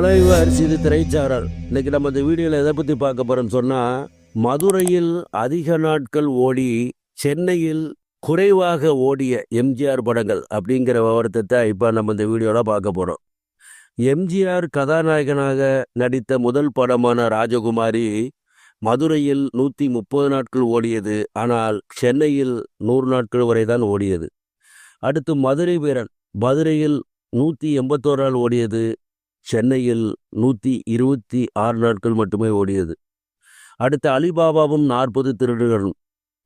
அலைவர் இது திரைச்சாரல். இன்னைக்கு நம்ம இந்த வீடியோவில் எதை பற்றி பார்க்க போகிறோம்னு சொன்னால் மதுரையில் அதிக நாட்கள் ஓடி சென்னையில் குறைவாக ஓடிய எம்ஜிஆர் படங்கள் அப்படிங்கிற விவரத்தை தான் இப்போ நம்ம இந்த வீடியோவில் பார்க்க போகிறோம் எம்ஜிஆர் கதாநாயகனாக நடித்த முதல் படமான ராஜகுமாரி மதுரையில் நூற்றி முப்பது நாட்கள் ஓடியது. ஆனால் சென்னையில் நூறு நாட்கள் வரை தான் ஓடியது. அடுத்து மதுரை வீரன் மதுரையில் நூற்றி எண்பத்தோரு நாள் ஓடியது. சென்னையில் நூற்றி இருபத்தி ஆறு நாட்கள் மட்டுமே ஓடியது. அடுத்து அலிபாபாவும் நாற்பது திருடர்களும்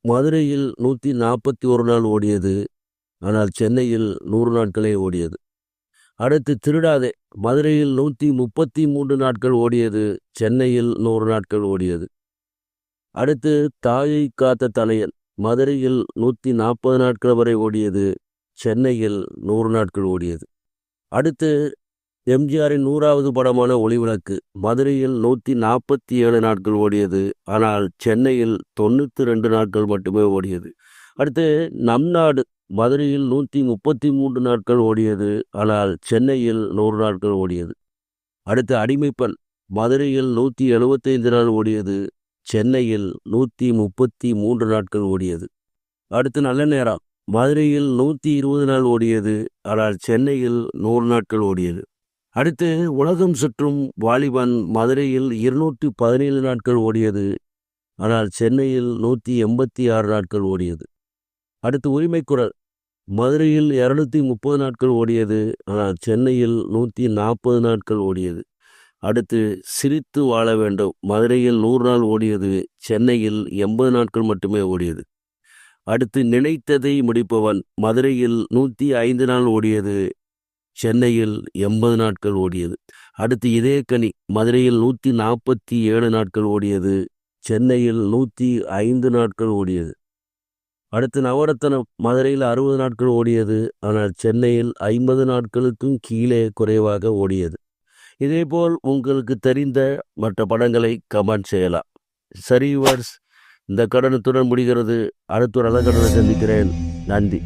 மதுரையில் நூற்றி நாற்பத்தி ஒரு நாள் ஓடியது. ஆனால் சென்னையில் நூறு நாட்களே ஓடியது. அடுத்து திருடாதே. மதுரையில் நூற்றி முப்பத்தி மூன்று நாட்கள் ஓடியது. சென்னையில் நூறு நாட்கள் ஓடியது. அடுத்து தாயை காத்த தலையன் மதுரையில் நூற்றி நாற்பது நாட்கள் வரை ஓடியது. சென்னையில் நூறு நாட்கள் ஓடியது. அடுத்து எம்ஜிஆரின் நூறாவது படமான ஒளிவிளக்கு மதுரையில் நூற்றி நாற்பத்தி ஏழு நாட்கள் ஓடியது. ஆனால் சென்னையில் தொண்ணூற்றி ரெண்டு நாட்கள் மட்டுமே ஓடியது. அடுத்து நம் நாடு மதுரையில் நூற்றி முப்பத்தி மூன்று நாட்கள் ஓடியது. ஆனால் சென்னையில் நூறு நாட்கள் ஓடியது. அடுத்து அடிமைப்பெண் மதுரையில் நூற்றி எழுபத்தைந்து நாள் ஓடியது. சென்னையில் நூற்றி முப்பத்தி மூன்று நாட்கள் ஓடியது. அடுத்து நல்ல நேரம் மதுரையில் நூற்றி இருபது நாள் ஓடியது. ஆனால் சென்னையில் நூறு நாட்கள் ஓடியது. அடுத்து உலகம் சுற்றும் வாலிபன் மதுரையில் இருநூற்றி பதினேழு நாட்கள் ஓடியது ஆனால் சென்னையில் நூற்றி எண்பத்தி ஆறு நாட்கள் ஓடியது. அடுத்து உரிமைக்குரல் மதுரையில் இரநூத்தி முப்பது நாட்கள் ஓடியது ஆனால் சென்னையில் நூற்றி நாற்பது நாட்கள் ஓடியது. அடுத்து சிரித்து வாழ வேண்டும். மதுரையில் நூறு நாள் ஓடியது சென்னையில் எண்பது நாட்கள் மட்டுமே ஓடியது. அடுத்து நினைத்ததை முடிப்பவன். மதுரையில் நூற்றி ஐந்து நாள் ஓடியது சென்னையில் எண்பது நாட்கள் ஓடியது. அடுத்து இதே கனி மதுரையில் நூற்றி நாற்பத்தி ஏழு நாட்கள் ஓடியது. சென்னையில் நூற்றி ஐந்து நாட்கள் ஓடியது. அடுத்து நவரத்தனம் மதுரையில் அறுபது நாட்கள் ஓடியது. ஆனால் சென்னையில் ஐம்பது நாட்களுக்கும் கீழே குறைவாக ஓடியது. இதேபோல் உங்களுக்கு தெரிந்த மற்ற படங்களை கமெண்ட் செய்யலாம். சரி வர்ஸ் இந்த கடனத்துடன் முடிகிறது. அடுத்த ஒரு அலங்கடனை சந்திக்கிறேன். நன்றி.